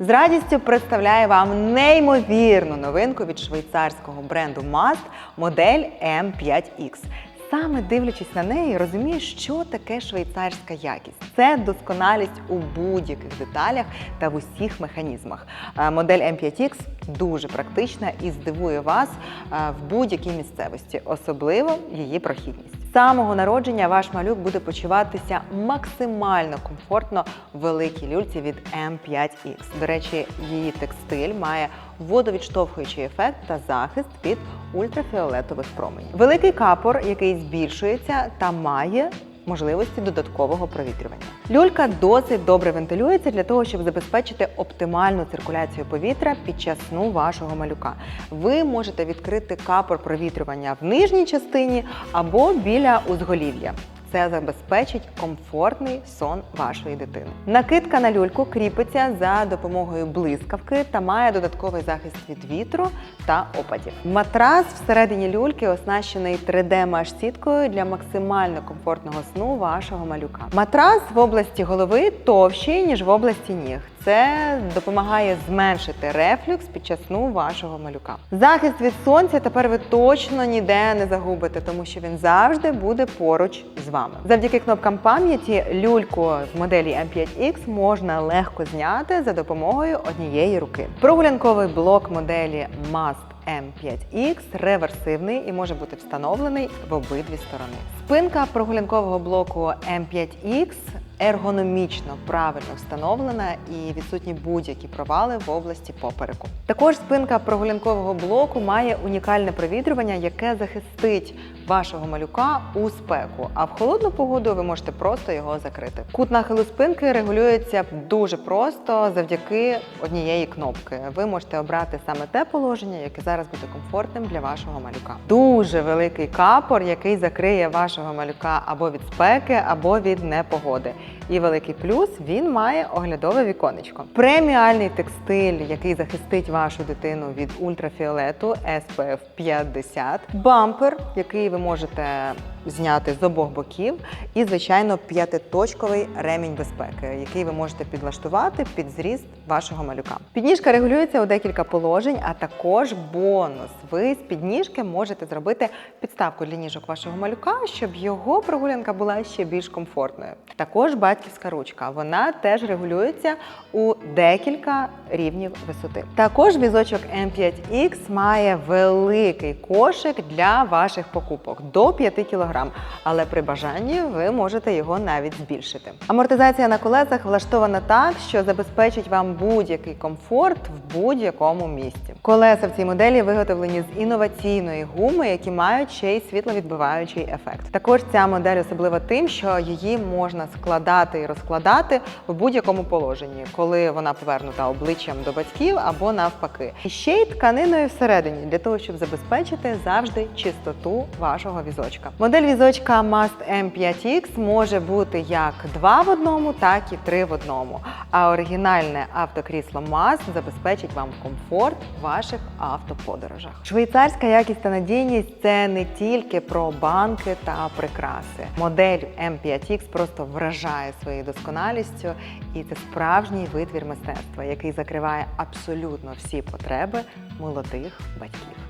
З радістю представляю вам неймовірну новинку від швейцарського бренду Must модель M5X. Саме дивлячись на неї, розумієш, що таке швейцарська якість. Це досконалість у будь-яких деталях та в усіх механізмах. Е, Модель M5X дуже практична і здивує вас е, в будь-якій місцевості, особливо її прохідність. Самого народження ваш малюк буде почуватися максимально комфортно в великій люльці від M5X. До речі, її текстиль має водовідштовхуючий ефект та захист від ультрафіолетових променів. Великий капор, який збільшується та має можливості додаткового провітрювання. Люлька досить добре вентилюється для того, щоб забезпечити оптимальну циркуляцію повітря під час сну вашого малюка. Ви можете відкрити капор провітрювання в нижній частині або біля узголів'я. Це забезпечить комфортний сон вашої дитини. Накидка на люльку кріпиться за допомогою блискавки та має додатковий захист від вітру та опадів. Матрас всередині люльки оснащений 3D-маш-сіткою для максимально комфортного сну вашого малюка. Матрас в області голови товщий, ніж в області ніг. Це допомагає зменшити рефлюкс під час сну вашого малюка. Захист від сонця тепер ви точно ніде не загубите, тому що він завжди буде поруч з вами. Завдяки кнопкам пам'яті люльку в моделі M5X можна легко зняти за допомогою однієї руки. Прогулянковий блок моделі Must M5X реверсивний і може бути встановлений в обидві сторони. Спинка прогулянкового блоку M5X ергономічно правильно встановлена і відсутні будь-які провали в області попереку. Також спинка прогулянкового блоку має унікальне провітрювання, яке захистить вашого малюка у спеку. А в холодну погоду ви можете просто його закрити. Кут нахилу спинки регулюється дуже просто завдяки однієї кнопки. Ви можете обрати саме те положення, яке зараз буде комфортним для вашого малюка. Дуже великий капор, який закриє вашого малюка або від спеки, або від непогоди. І великий плюс він має оглядове віконечко. Преміальний текстиль, який захистить вашу дитину від ультрафіолету SPF 50, бампер, який ви можете зняти з обох боків, і звичайно п'ятиточковий ремінь безпеки, який ви можете підлаштувати під зріст вашого малюка. Підніжка регулюється у декілька положень, а також бонус. Ви з підніжки можете зробити підставку для ніжок вашого малюка, щоб його прогулянка була ще більш комфортною. Також батьківська ручка. Вона теж регулюється у декілька рівнів висоти. Також візочок M5X має великий кошик для ваших покупок до 5 кг, але при бажанні ви можете його навіть збільшити. Амортизація на колесах влаштована так, що забезпечить вам будь-який комфорт в будь-якому місці. Колеса в цій моделі виготовлені з інноваційної гуми, які мають ще й світловідбиваючий ефект. Також ця модель особлива тим, що її можна складати і розкладати в будь-якому положенні, коли вона повернута обличчям до батьків або навпаки. І ще й тканиною всередині для того, щоб забезпечити завжди чистоту вашого візочка. Модель візочка Must M5X може бути як два в одному, так і три в одному. А оригінальне автокрісло Must забезпечить вам комфорт в ваших автоподорожах. Швейцарська якість та надійність це не тільки про банки та прикраси. Модель M5X просто вражає своєю досконалістю, і це справжній витвір мистецтва, який закриває абсолютно всі потреби молодих батьків.